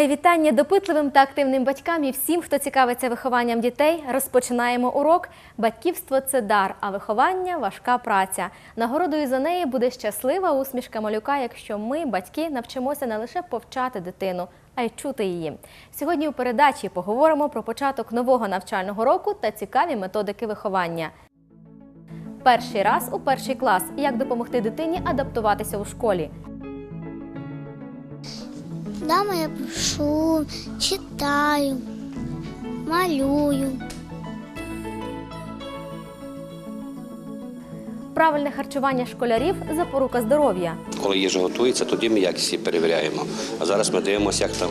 Моє вітання допитливим та активним батькам і всім, хто цікавиться вихованням дітей. Розпочинаємо урок. Батьківство це дар, а виховання важка праця. Нагородою за неї буде щаслива усмішка малюка, якщо ми, батьки, навчимося не лише повчати дитину, а й чути її. Сьогодні у передачі поговоримо про початок нового навчального року та цікаві методики виховання. Перший раз у перший клас. Як допомогти дитині адаптуватися у школі? Дома я пишу, читаю, малюю. Правильне харчування школярів запорука здоров'я. Коли їжа готується, тоді ми якість її перевіряємо. А зараз ми дивимося, як там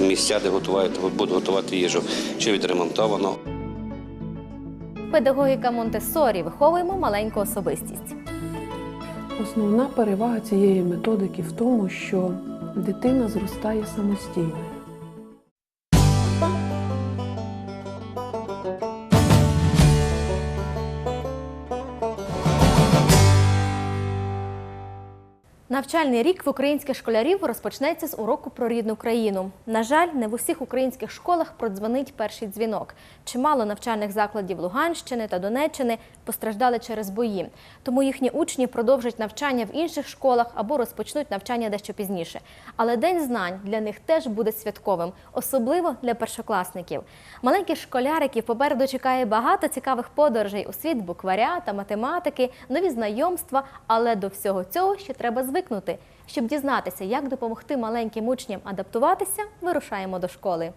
е, місця, де готують, будуть готувати їжу, чи відремонтовано. Педагогіка Монтессорі виховуємо маленьку особистість. Основна перевага цієї методики в тому, що дитина зростає самостійно. Навчальний рік в українських школярів розпочнеться з уроку про рідну країну. На жаль, не в усіх українських школах продзвонить перший дзвінок. Чимало навчальних закладів Луганщини та Донеччини постраждали через бої. Тому їхні учні продовжать навчання в інших школах або розпочнуть навчання дещо пізніше. Але День знань для них теж буде святковим, особливо для першокласників. Маленьких школяриків попереду чекає багато цікавих подорожей у світ букваря та математики, нові знайомства, але до всього цього ще треба звикнути. Щоб дізнатися, як допомогти маленьким учням адаптуватися, вирушаємо до школи.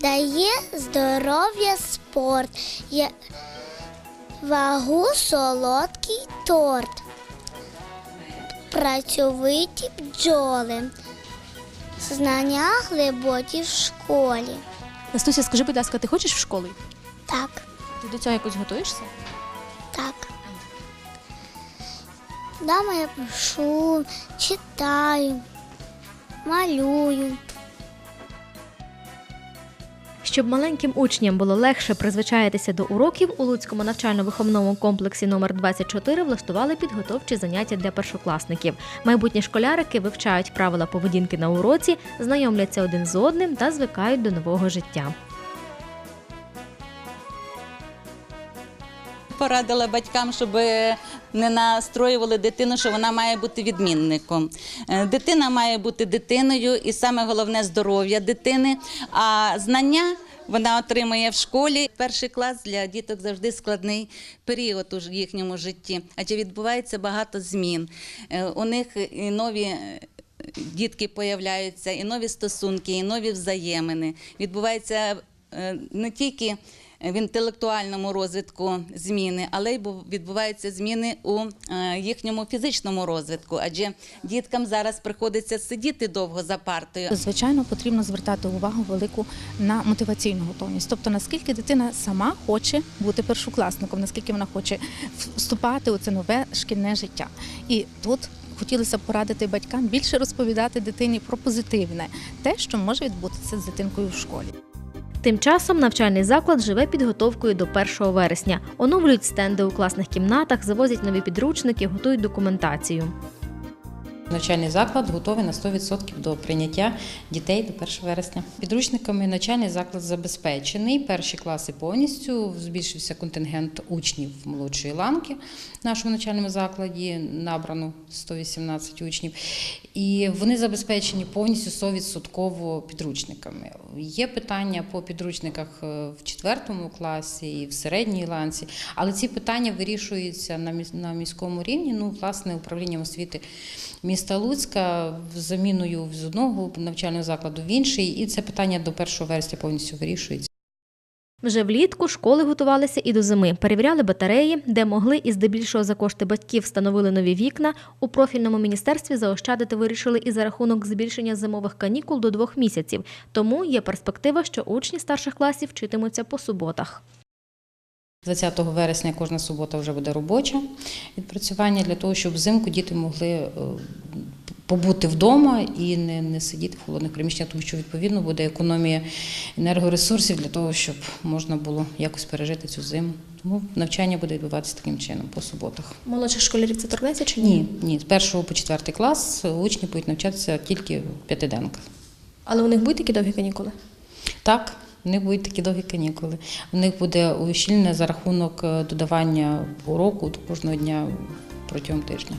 Дає здоров'я спорт, є вагу солодкий торт, працьовиті бджоли, знання глибокі в школі. Настуся, скажи, будь ласка, ти хочеш в школу? Так, Ти до цього якось готуєшся? так. Дома я пишу, читаю, малюю. Щоб маленьким учням було легше призвичаїтися до уроків, у Луцькому навчально-виховному комплексі номер 24 влаштували підготовчі заняття для першокласників. Майбутні школярики вивчають правила поведінки на уроці, знайомляться один з одним та звикають до нового життя. Порадила батькам, щоб не настроювали дитину, що вона має бути відмінником. Е, Дитина має бути дитиною, і саме головне здоров'я дитини. А знання вона отримує в школі. Перший клас для діток завжди складний період у їхньому житті, адже відбувається багато змін. Е, У них і нові. е, Дітки появляються, і нові стосунки, і нові взаємини. Відбувається е, не тільки в інтелектуальному розвитку зміни, але й бу- відбуваються зміни у е, їхньому фізичному розвитку. Адже діткам зараз приходиться сидіти довго за партою. Звичайно, потрібно звертати увагу велику на мотиваційну готовність. Тобто, наскільки дитина сама хоче бути першокласником, наскільки вона хоче вступати у це нове шкільне життя. І тут хотілося б порадити батькам більше розповідати дитині про позитивне, те, що може відбутися з дитинкою в школі. Тим часом навчальний заклад живе підготовкою до 1 вересня. Оновлюють стенди у класних кімнатах, завозять нові підручники, готують документацію. Навчальний заклад готовий на 100% до прийняття дітей до 1 вересня. Підручниками навчальний заклад забезпечений. Перші класи повністю збільшився контингент учнів молодшої ланки в нашому навчальному закладі. Набрано 118 учнів. І вони забезпечені повністю 100% підручниками. Є питання по підручниках е, в четвертому класі і в середній ланці, але ці питання вирішуються на міському рівні. Ну, власне, управлінням освіти міста Луцька з заміною з одного навчального закладу в інший, і це питання до 1 вересня повністю вирішується. Вже влітку школи готувалися і до зими. Перевіряли батареї, де могли і здебільшого за кошти батьків встановили нові вікна. У профільному міністерстві заощадити вирішили і за рахунок збільшення зимових канікул до двох місяців. Тому є перспектива, що учні старших класів вчитимуться по суботах. 20 вересня кожна субота вже буде робоча відпрацювання для того, щоб взимку діти могли е, побути вдома і не, не сидіти в холодних приміщеннях, тому що відповідно буде економія енергоресурсів для того, щоб можна було якось пережити цю зиму. Тому навчання буде відбуватися таким чином по суботах. Молодших школярів це торкнеться чи ні? Ні, ні, з першого по четвертий клас учні будуть навчатися тільки в п'ятиденках. Але у них будуть такі довгі канікули? Так, у них будуть такі довгі канікули. У них буде ущільне за рахунок е, додавання уроку кожного дня протягом тижня.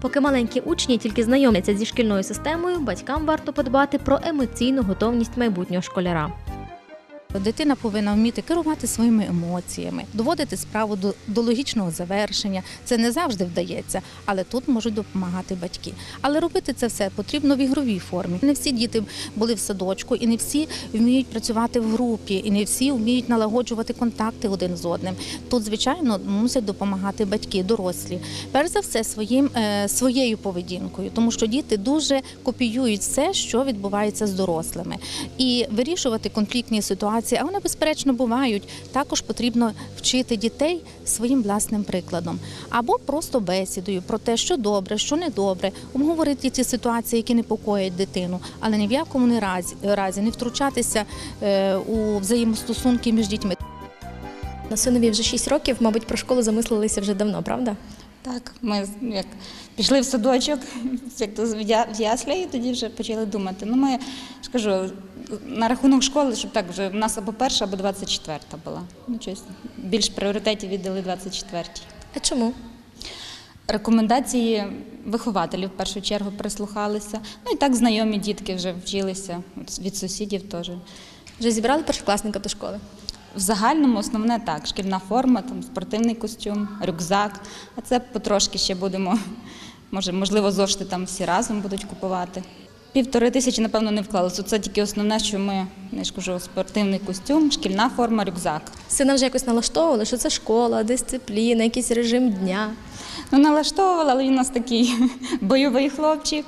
Поки маленькі учні тільки знайомляться зі шкільною системою, батькам варто подбати про емоційну готовність майбутнього школяра. Дитина повинна вміти керувати своїми емоціями, доводити справу до, до логічного завершення. Це не завжди вдається, але тут можуть допомагати батьки. Але робити це все потрібно в ігровій формі. Не всі діти були в садочку, і не всі вміють працювати в групі, і не всі вміють налагоджувати контакти один з одним. Тут, звичайно, мусять допомагати батьки, дорослі. Перш за все, своїм е, своєю поведінкою, тому що діти дуже копіюють все, що відбувається з дорослими, і вирішувати конфліктні ситуації, а вони безперечно бувають. Також потрібно вчити дітей своїм власним прикладом або просто бесідою про те, що добре, що не добре, обговорити ці ситуації, які непокоять дитину, але ні в якому не разі, разі не втручатися е, у взаємостосунки між дітьми. На синові вже 6 років, мабуть, про школу замислилися вже давно, правда? Так, ми як пішли в садочок, як то в я- в ясля, і тоді вже почали думати. Ну, ми ж кажу, на рахунок школи, щоб так вже в нас або перша, або 24-та була. Ну, щось більш пріоритетів віддали 24-й. А чому? Рекомендації вихователів в першу чергу прислухалися. Ну і так знайомі дітки вже вчилися від сусідів теж. Вже зібрали першокласника до школи? В загальному основне так: шкільна форма, там спортивний костюм, рюкзак. А це потрошки ще будемо. Може, можливо, зошити там всі разом будуть купувати. Півтори тисячі, напевно, не вклалося. Це тільки основне, що ми я ж кажу, спортивний костюм, шкільна форма, рюкзак. Сина вже якось налаштовували, що це школа, дисципліна, якийсь режим дня. Ну, налаштовували, але він у нас такий бойовий хлопчик.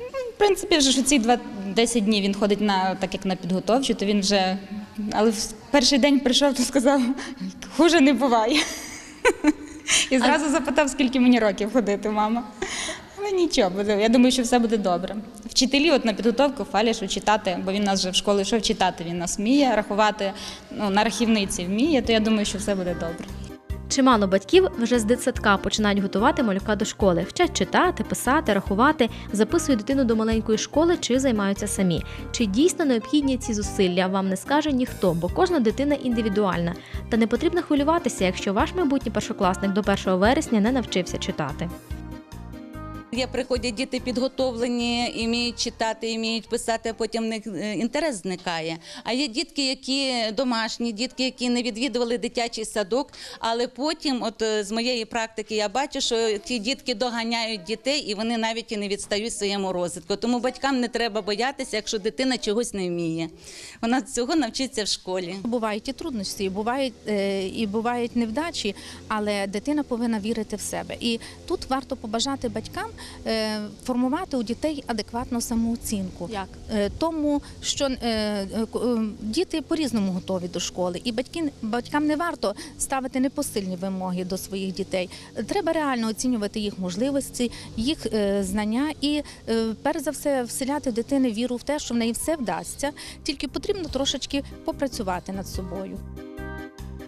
Ну, В принципі, вже ж у ці два 10 днів він ходить на так як на підготовчу, то він вже. Але в перший день прийшов, то сказав, хуже не буває. І зразу запитав, скільки мені років ходити, мама. Але нічого, буде. я думаю, що все буде добре. Вчителі от на підготовку Фалішу читати, бо він нас вже в школу йшов читати, він нас вміє рахувати, ну, на рахівниці вміє, то я думаю, що все буде добре. Чимало батьків вже з дитсадка починають готувати малюка до школи, вчать читати, писати, рахувати, записують дитину до маленької школи чи займаються самі. Чи дійсно необхідні ці зусилля, вам не скаже ніхто, бо кожна дитина індивідуальна. Та не потрібно хвилюватися, якщо ваш майбутній першокласник до 1 вересня не навчився читати. Є приходять діти підготовлені, і вміють читати, і вміють писати, а потім в них е, інтерес зникає. А є дітки, які домашні, дітки, які не відвідували дитячий садок, але потім, от е, з моєї практики, я бачу, що ті дітки доганяють дітей, і вони навіть і не відстають своєму розвитку. Тому батькам не треба боятися, якщо дитина чогось не вміє. Вона цього навчиться в школі. Бувають і трудності, бувають, е, і бувають невдачі, але дитина повинна вірити в себе. І тут варто побажати батькам формувати у дітей адекватну самооцінку. Як? Е, Тому що е, е, е, діти по-різному готові до школи, і батьки, батькам не варто ставити непосильні вимоги до своїх дітей. Треба реально оцінювати їх можливості, їх е, знання і е, перш за все вселяти в дитини віру в те, що в неї все вдасться, тільки потрібно трошечки попрацювати над собою.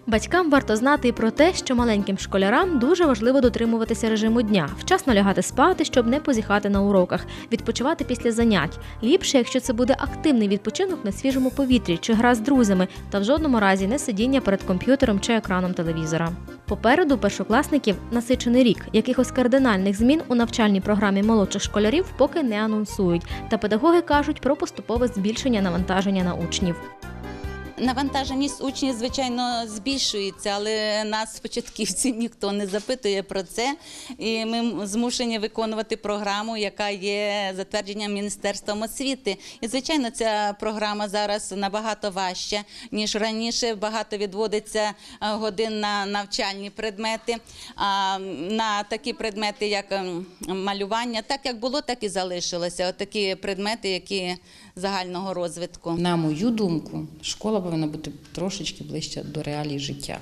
Батькам варто знати і про те, що маленьким школярам дуже важливо дотримуватися режиму дня, вчасно лягати спати, щоб не позіхати на уроках, відпочивати після занять. Ліпше, якщо це буде активний відпочинок на свіжому повітрі чи гра з друзями, та в жодному разі не сидіння перед комп'ютером чи екраном телевізора. Попереду першокласників насичений рік. Якихось кардинальних змін у навчальній програмі молодших школярів поки не анонсують. Та педагоги кажуть про поступове збільшення навантаження на учнів. Навантаженість учнів, звичайно, збільшується, але нас, початківців, ніхто не запитує про це. І ми змушені виконувати програму, яка є затвердженням Міністерством освіти. І, звичайно, ця програма зараз набагато важча, ніж раніше. Багато відводиться е, годин на навчальні предмети, а на такі предмети, як ем, малювання, так як було, так і залишилося. От такі предмети, які загального розвитку. На мою думку, школа повинна бути трошечки ближче до реалій життя.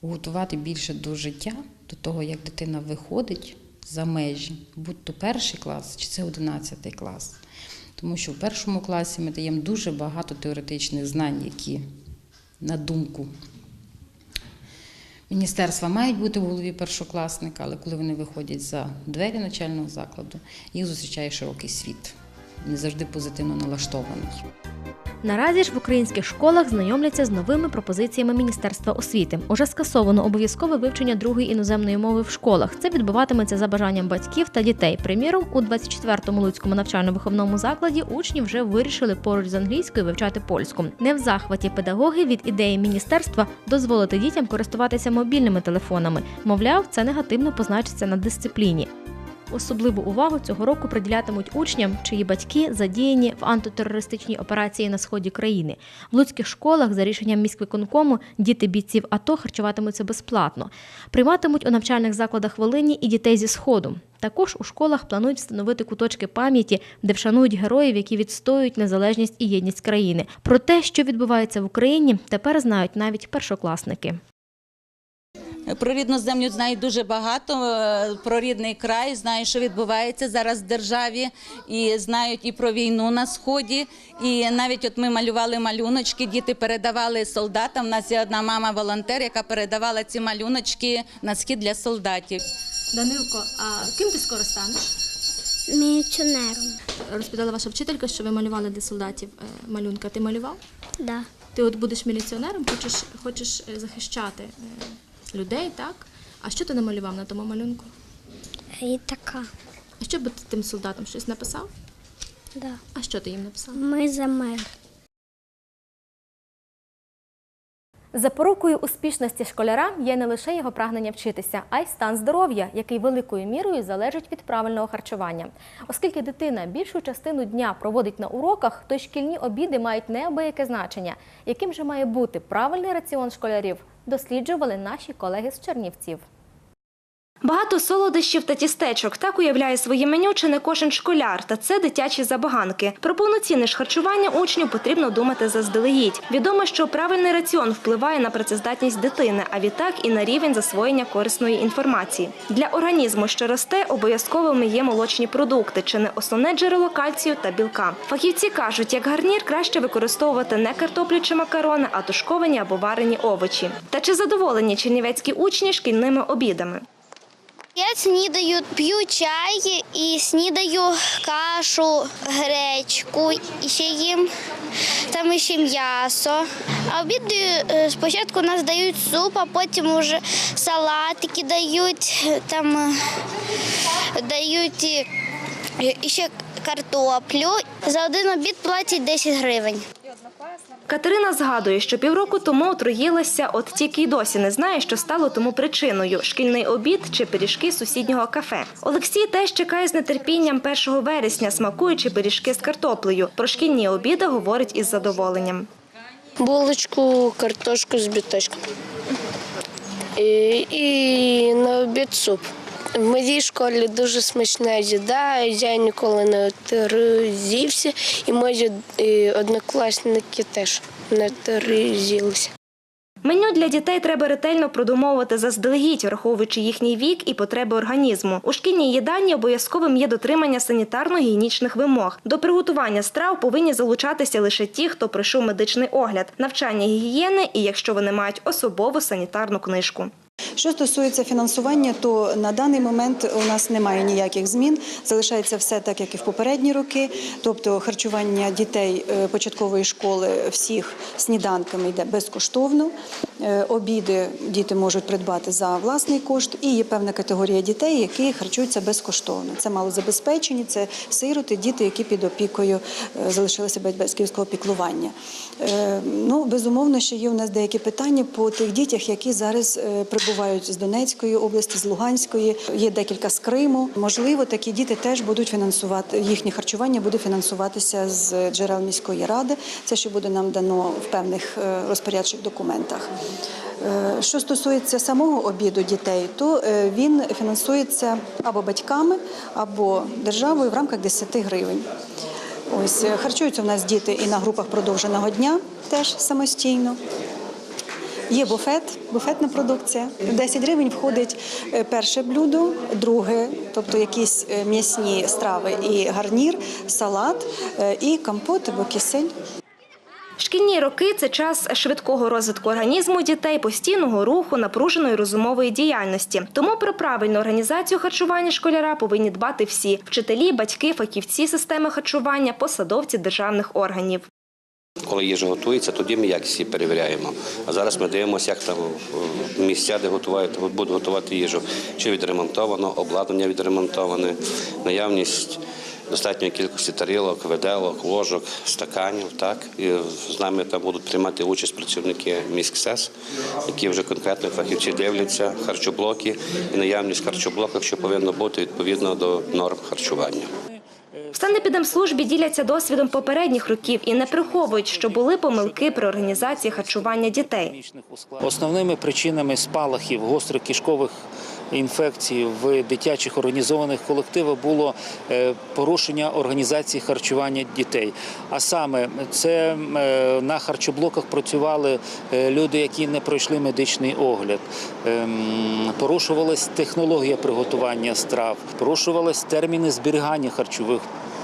Готувати більше до життя, до того, як дитина виходить за межі, будь то перший клас чи це одинадцятий клас. Тому що в першому класі ми даємо дуже багато теоретичних знань, які, на думку міністерства, мають бути в голові першокласника, але коли вони виходять за двері навчального закладу, їх зустрічає широкий світ. Не завжди позитивно налаштований. Наразі ж в українських школах знайомляться з новими пропозиціями Міністерства освіти. Уже скасовано обов'язкове вивчення другої іноземної мови в школах. Це відбуватиметься за бажанням батьків та дітей. Приміром, у 24-му Луцькому навчально-виховному закладі учні вже вирішили поруч з англійською вивчати польську. Не в захваті педагоги від ідеї міністерства дозволити дітям користуватися мобільними телефонами. Мовляв, це негативно позначиться на дисципліні. Особливу увагу цього року приділятимуть учням, чиї батьки задіяні в антитерористичній операції на сході країни. В луцьких школах за рішенням міськвиконкому діти бійців АТО харчуватимуться безплатно. Прийматимуть у навчальних закладах Волині і дітей зі сходу. Також у школах планують встановити куточки пам'яті, де вшанують героїв, які відстоюють незалежність і єдність країни. Про те, що відбувається в Україні, тепер знають навіть першокласники. Про рідну землю знають дуже багато. е, Про рідний край знають, що відбувається зараз в державі, і знають і про війну на сході. І навіть от ми малювали малюночки, діти передавали солдатам. У нас є одна мама волонтер, яка передавала ці малюночки на схід для солдатів. Данилко, а ким ти скоро станеш? Міліціонером. Розповідала ваша вчителька, що ви малювали для солдатів е, малюнка. Ти малював? Да. Ти от будеш міліціонером, хочеш, хочеш е, захищати людей, так? А що ти намалював на тому малюнку? І така. А що би ти тим солдатам щось написав? Да. А що ти їм написав? Ми за мир. Запорукою успішності школяра є не лише його прагнення вчитися, а й стан здоров'я, який великою мірою залежить від правильного харчування. Оскільки дитина більшу частину дня проводить на уроках, то й шкільні обіди мають неабияке значення. Яким же має бути правильний раціон школярів, досліджували наші колеги з Чернівців. Багато солодощів та тістечок так уявляє своє меню чи не кожен школяр, та це дитячі забаганки. Про повноцінне ж харчування учнів потрібно думати заздалегідь. Відомо, що правильний раціон впливає на працездатність дитини, а відтак і на рівень засвоєння корисної інформації. Для організму, що росте, обов'язковими є молочні продукти, чи не основне джерело кальцію та білка. Фахівці кажуть, як гарнір краще використовувати не картоплю чи макарони, а тушковані або варені овочі. Та чи задоволені чернівецькі учні шкільними обідами? Я снідаю, п'ю чай і снідаю кашу, гречку, і ще їм там ще м'ясо. А обідаю е, спочатку нас дають суп, а потім вже салатики дають, там е, дають е, ще картоплю. За один обід платять 10 гривень. Катерина згадує, що півроку тому отруїлася, от тільки й досі не знає, що стало тому причиною шкільний обід чи пиріжки сусіднього кафе. Олексій теж чекає з нетерпінням 1 вересня, смакуючи пиріжки з картоплею. Про шкільні обіди говорить із задоволенням. Булочку, картошку з біточком. І, і на обід суп. В моїй школі дуже смачна їда, я ніколи не отруївся, і мої однокласники теж не отруїлися. Меню для дітей треба ретельно продумовувати заздалегідь, враховуючи їхній вік і потреби організму. У шкільній їдальні обов'язковим є дотримання санітарно-гігієнічних вимог. До приготування страв повинні залучатися лише ті, хто пройшов медичний огляд, навчання гігієни і якщо вони мають особову санітарну книжку. Що стосується фінансування, то на даний момент у нас немає ніяких змін. Залишається все так, як і в попередні роки. Тобто харчування дітей е, початкової школи всіх сніданками йде безкоштовно. Е, Обіди діти можуть придбати за власний кошт. І є певна категорія дітей, які харчуються безкоштовно. Це малозабезпечені, це сироти, діти, які під опікою е, залишилися без батьківського піклування. Е, Ну, безумовно, ще є у нас деякі питання по тих дітях, які зараз е, прибувають з Донецької області, з Луганської. Є декілька з Криму. Можливо, такі діти теж будуть фінансувати їхнє харчування буде фінансуватися з джерел міської ради. Це ще буде нам дано в певних е, розпорядчих документах. Що стосується самого обіду дітей, то він фінансується або батьками, або державою в рамках 10 гривень. Ось е, харчуються у нас діти і на групах продовженого дня теж самостійно. Є буфет, буфетна продукція. В 10 гривень входить е, перше блюдо, друге, тобто якісь е, м'ясні страви і гарнір, салат і компот або кисель. Шкільні роки це час швидкого розвитку організму дітей, постійного руху, напруженої розумової діяльності. Тому про правильну організацію харчування школяра повинні дбати всі вчителі, батьки, фахівці системи харчування, посадовці державних органів. Коли їжа готується, тоді ми якість її перевіряємо. А зараз ми дивимося, як там е, місця, де готувають, будуть готувати їжу, чи відремонтовано, обладнання відремонтоване, наявність достатньої кількості тарілок, виделок, ложок, стаканів. Так і з нами там будуть приймати участь працівники міськсес, які вже конкретно фахівці дивляться харчоблоки і наявність харчоблоку, що повинно бути відповідно до норм харчування. В санепідемслужбі діляться досвідом попередніх років і не приховують, що були помилки при організації харчування дітей. Основними причинами спалахів гострих кишкових інфекцій в дитячих організованих колективах було е, порушення організації харчування дітей. А саме це е, на харчоблоках працювали е, люди, які не пройшли медичний огляд. Ем, Порушувалась технологія приготування страв, порушувались терміни зберігання харчових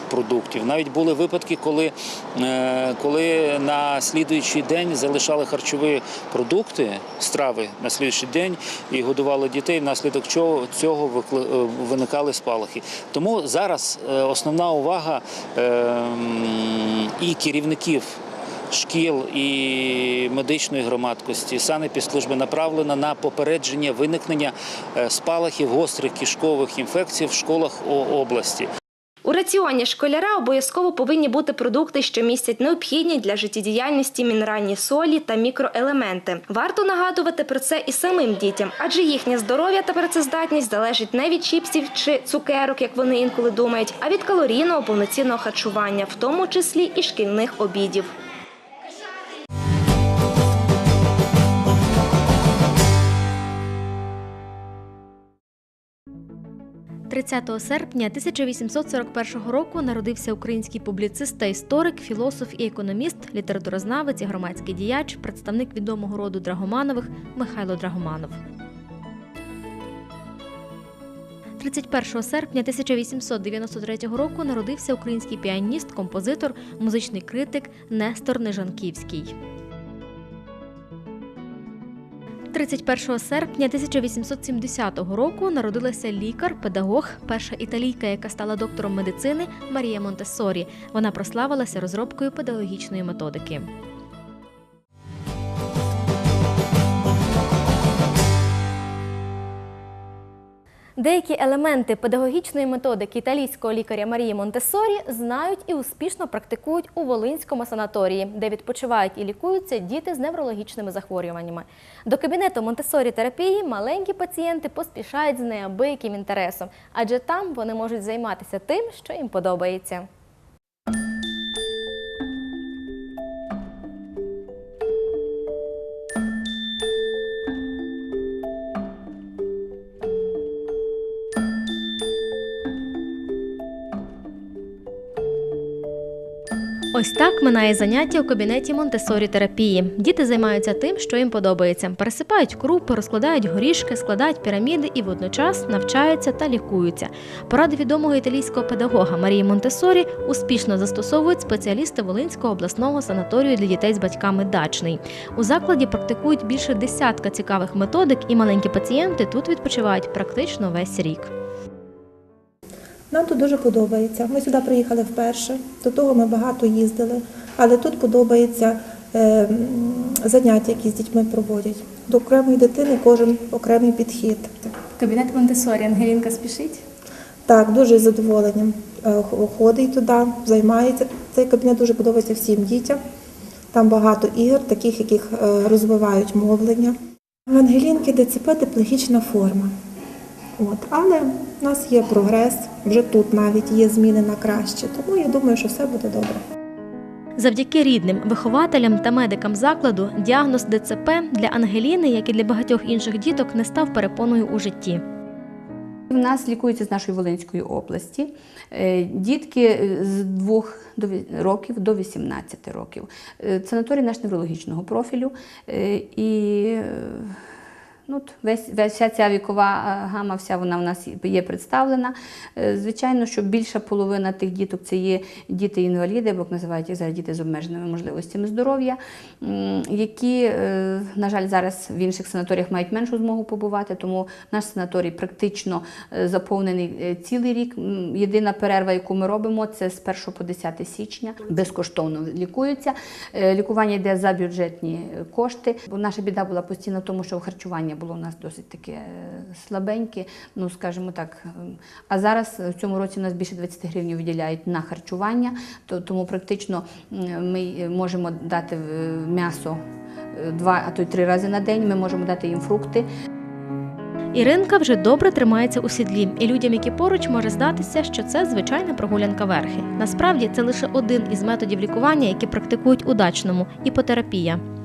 продуктів. Навіть були випадки, коли, е, коли на слідуючий день залишали харчові продукти, страви на слідуючий день і годували дітей, внаслідок чого цього е, виникали спалахи. Тому зараз е, основна увага і керівників. Шкіл і медичної громадськості санепідслужби направлена на попередження виникнення спалахів гострих кишкових інфекцій в школах області. У раціоні школяра обов'язково повинні бути продукти, що містять необхідні для життєдіяльності мінеральні солі та мікроелементи. Варто нагадувати про це і самим дітям, адже їхнє здоров'я та працездатність залежить не від чіпсів чи цукерок, як вони інколи думають, а від калорійного повноцінного харчування, в тому числі і шкільних обідів. – 30 серпня 1841 року народився український публіцист та історик, філософ і економіст, літературознавець і громадський діяч, представник відомого роду Драгоманових Михайло Драгоманов. 31 серпня 1893 року народився український піаніст, композитор, музичний критик Нестор Нежанківський. 31 серпня 1870 року народилася лікар, педагог, перша італійка, яка стала доктором медицини Марія Монтессорі. Вона прославилася розробкою педагогічної методики. Деякі елементи педагогічної методики італійського лікаря Марії Монтессорі знають і успішно практикують у Волинському санаторії, де відпочивають і лікуються діти з неврологічними захворюваннями. До кабінету Монтессорі терапії маленькі пацієнти поспішають з неабияким інтересом, адже там вони можуть займатися тим, що їм подобається. Ось так минає заняття у кабінеті Монтесорі терапії. Діти займаються тим, що їм подобається. Пересипають крупи, розкладають горішки, складають піраміди і водночас навчаються та лікуються. Поради відомого італійського педагога Марії Монтесорі успішно застосовують спеціалісти Волинського обласного санаторію для дітей з батьками Дачний. У закладі практикують більше десятка цікавих методик, і маленькі пацієнти тут відпочивають практично весь рік. Нам тут дуже подобається. Ми сюди приїхали вперше. До того ми багато їздили, але тут подобається е, заняття, які з дітьми проводять. До окремої дитини кожен окремий підхід. Кабінет Монтесорі Ангелінка спішить. Так, дуже з задоволенням е, ходить туди, займається. Цей кабінет дуже подобається всім дітям. Там багато ігор, таких, яких е, розвивають мовлення. В Ангелінки ДЦП диплогічна форма. От, але в нас є прогрес, вже тут навіть є зміни на краще. Тому я думаю, що все буде добре. Завдяки рідним, вихователям та медикам закладу діагноз ДЦП для Ангеліни, як і для багатьох інших діток, не став перепоною у житті. В нас лікуються з нашої Волинської області е, дітки е, з 2 до років до 18 років. Е, Санаторій наш неврологічного профілю. І Ну, весь, весь, вся ця вікова е, гама, вся вона у нас є представлена. Е, Звичайно, що більша половина тих діток це є діти-інваліди, або називають їх зараз діти з обмеженими можливостями здоров'я, які, е, на жаль, зараз в інших санаторіях мають меншу змогу побувати, тому наш санаторій практично заповнений цілий рік. Єдина перерва, яку ми робимо, це з 1 по 10 січня. Безкоштовно лікуються. Лікування йде за бюджетні кошти. Бо наша біда була постійно в тому, що харчування було у нас досить таке е, слабеньке, ну скажімо так. Ем, А зараз е, в цьому році у нас більше 20 гривень виділяють на харчування, то тому практично ми е, можемо дати м'ясо два, а то й три рази на день. Ми можемо дати їм фрукти. Іринка вже добре тримається у сідлі, і людям, які поруч, може здатися, що це звичайна прогулянка верхи. Насправді це лише один із методів лікування, які практикують у дачному іпотерапія.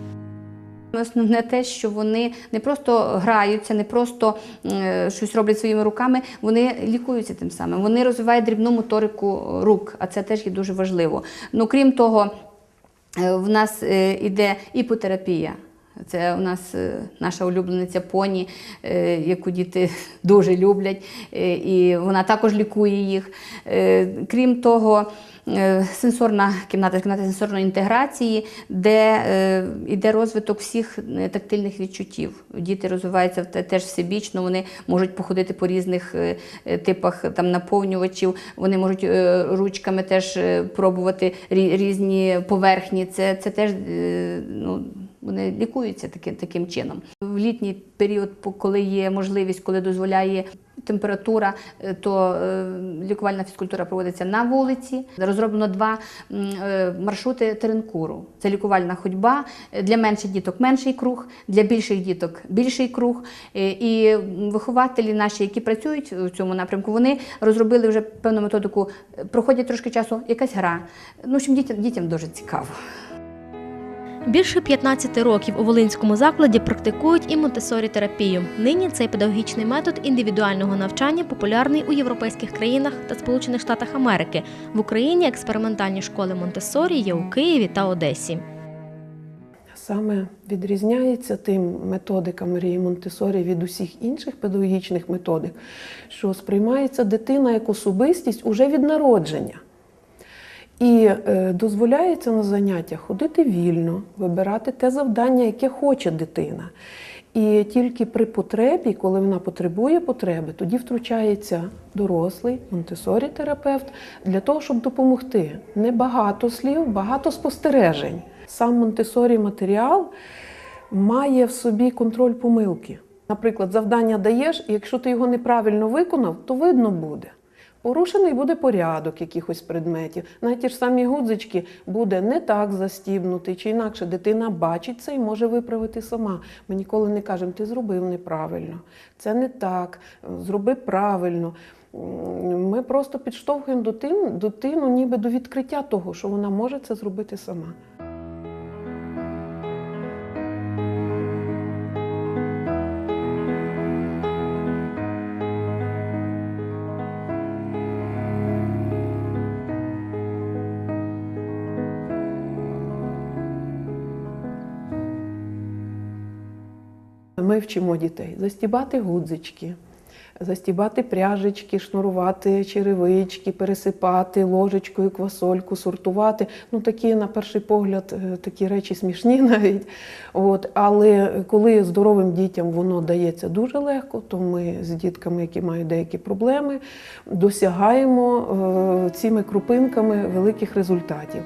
Основне те, що вони не просто граються, не просто е, щось роблять своїми руками, вони лікуються тим самим. Вони розвивають дрібну моторику рук, а це теж є дуже важливо. Ну, крім того, е, в нас е, іде іпотерапія. Це у нас е, наша улюблениця поні, е, яку діти дуже люблять, е, і вона також лікує їх. Крім того, сенсорна кімната, кімната сенсорної інтеграції, де йде розвиток всіх тактильних відчуттів. Діти розвиваються теж всебічно, вони можуть походити по різних типах там, наповнювачів, вони можуть ручками теж пробувати різні поверхні. Це, це теж ну, вони лікуються таким, таким чином. В літній період, коли є можливість, коли дозволяє температура, е, то е, лікувальна фізкультура проводиться на вулиці. Розроблено два е, маршрути теренкуру. Це лікувальна ходьба для менших діток менший круг, для більших діток більший круг. І вихователі наші, які працюють в цьому напрямку, вони розробили вже певну методику. Проходять трошки часу, якась гра. Ну, в дітям, дітям дуже цікаво. Більше 15 років у Волинському закладі практикують і Монтесорі-терапію. Нині цей педагогічний метод індивідуального навчання популярний у європейських країнах та Сполучених Штатах Америки. В Україні експериментальні школи Монтесорі є у Києві та Одесі. Саме відрізняється тим методика Марії Монтесорі від усіх інших педагогічних методик, що сприймається дитина як особистість уже від народження. І е, дозволяється на заняття ходити вільно, вибирати те завдання, яке хоче дитина. І тільки при потребі, коли вона потребує потреби, тоді втручається дорослий Монтесорі-терапевт для того, щоб допомогти. Не багато слів, багато спостережень. Сам Монтесорі матеріал має в собі контроль помилки. Наприклад, завдання даєш, і якщо ти його неправильно виконав, то видно буде. Порушений буде порядок якихось предметів. Навіть ті ж самі гудзички буде не так застібнутий, чи інакше дитина бачить це і може виправити сама. Ми ніколи не кажемо, ти зробив неправильно, це не так, зроби правильно. Ми просто підштовхуємо дитину, дитину ніби до відкриття того, що вона може це зробити сама. Вчимо дітей застібати гудзички, застібати пряжечки, шнурувати черевички, пересипати ложечкою квасольку, сортувати. Ну такі, на перший погляд, е, такі речі смішні навіть. От. Але коли здоровим дітям воно дається дуже легко, то ми з дітками, які мають деякі проблеми, досягаємо е, цими крупинками великих результатів.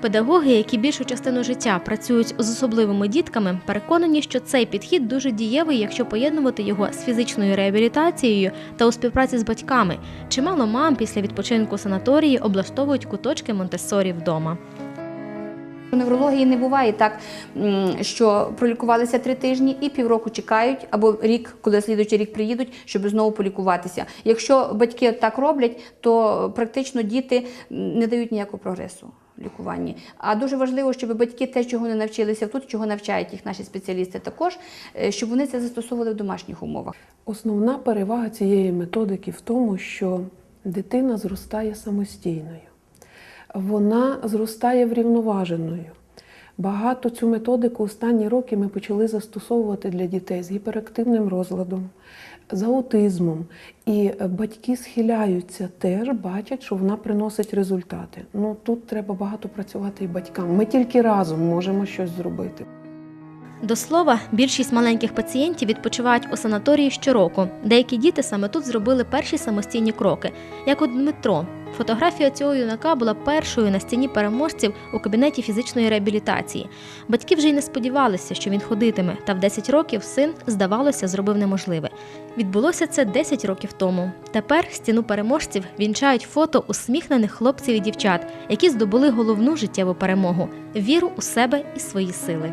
Педагоги, які більшу частину життя працюють з особливими дітками, переконані, що цей підхід дуже дієвий, якщо поєднувати його з фізичною реабілітацією та у співпраці з батьками. Чимало мам після відпочинку санаторії облаштовують куточки Монтессорі вдома. У неврології не буває так, що пролікувалися три тижні і півроку чекають, або рік, коли слідуючий рік приїдуть, щоб знову полікуватися. Якщо батьки так роблять, то практично діти не дають ніякого прогресу лікуванні. А дуже важливо, щоб батьки те, чого не навчилися тут, чого навчають їх наші спеціалісти, також е, щоб вони це застосовували в домашніх умовах. Основна перевага цієї методики в тому, що дитина зростає самостійною, вона зростає врівноваженою, Багато цю методику останні роки ми почали застосовувати для дітей з гіперактивним розладом, з аутизмом. І батьки схиляються теж, бачать, що вона приносить результати. Ну тут треба багато працювати і батькам. Ми тільки разом можемо щось зробити. До слова, більшість маленьких пацієнтів відпочивають у санаторії щороку. Деякі діти саме тут зробили перші самостійні кроки, як от Дмитро. Фотографія цього юнака була першою на стіні переможців у кабінеті фізичної реабілітації. Батьки вже й не сподівалися, що він ходитиме, та в 10 років син, здавалося, зробив неможливе. Відбулося це 10 років тому. Тепер стіну переможців вінчають фото усміхнених хлопців і дівчат, які здобули головну життєву перемогу віру у себе і свої сили.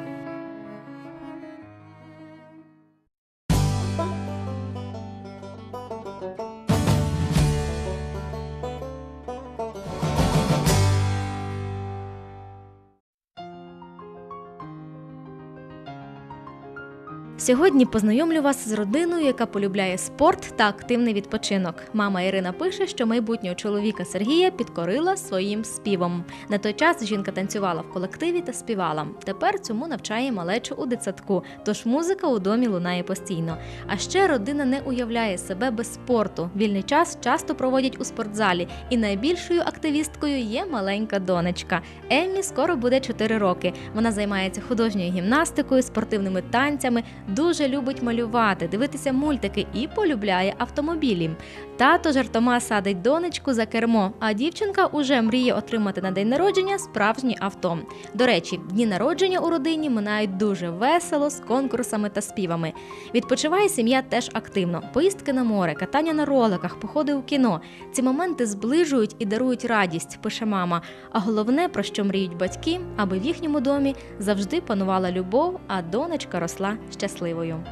Сьогодні познайомлю вас з родиною, яка полюбляє спорт та активний відпочинок. Мама Ірина пише, що майбутнього чоловіка Сергія підкорила своїм співом. На той час жінка танцювала в колективі та співала. Тепер цьому навчає малечу у дитсадку, тож музика у домі лунає постійно. А ще родина не уявляє себе без спорту. Вільний час часто проводять у спортзалі, і найбільшою активісткою є маленька донечка. Еммі скоро буде 4 роки. Вона займається художньою гімнастикою, спортивними танцями, дуже любить малювати, дивитися мультики і полюбляє автомобілі. Тато жартома садить донечку за кермо, а дівчинка уже мріє отримати на день народження справжнє авто. До речі, дні народження у родині минають дуже весело з конкурсами та співами. Відпочиває сім'я теж активно. Поїздки на море, катання на роликах, походи у кіно. Ці моменти зближують і дарують радість, пише мама. А головне, про що мріють батьки, аби в їхньому домі завжди панувала любов, а донечка росла щасливою.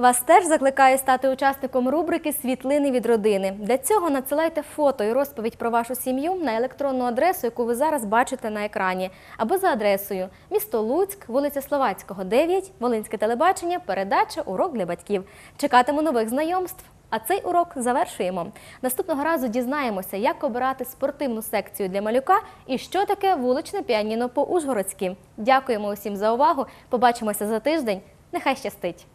Вас теж закликаю стати учасником рубрики Світлини від родини. Для цього надсилайте фото і розповідь про вашу сім'ю на електронну адресу, яку ви зараз бачите на екрані, або за адресою місто Луцьк, вулиця Словацького, 9, Волинське телебачення, передача Урок для батьків. Чекатиму нових знайомств. А цей урок завершуємо. Наступного разу дізнаємося, як обирати спортивну секцію для малюка і що таке вуличне піаніно по-ужгородськи. Дякуємо усім за увагу. Побачимося за тиждень. Нехай щастить!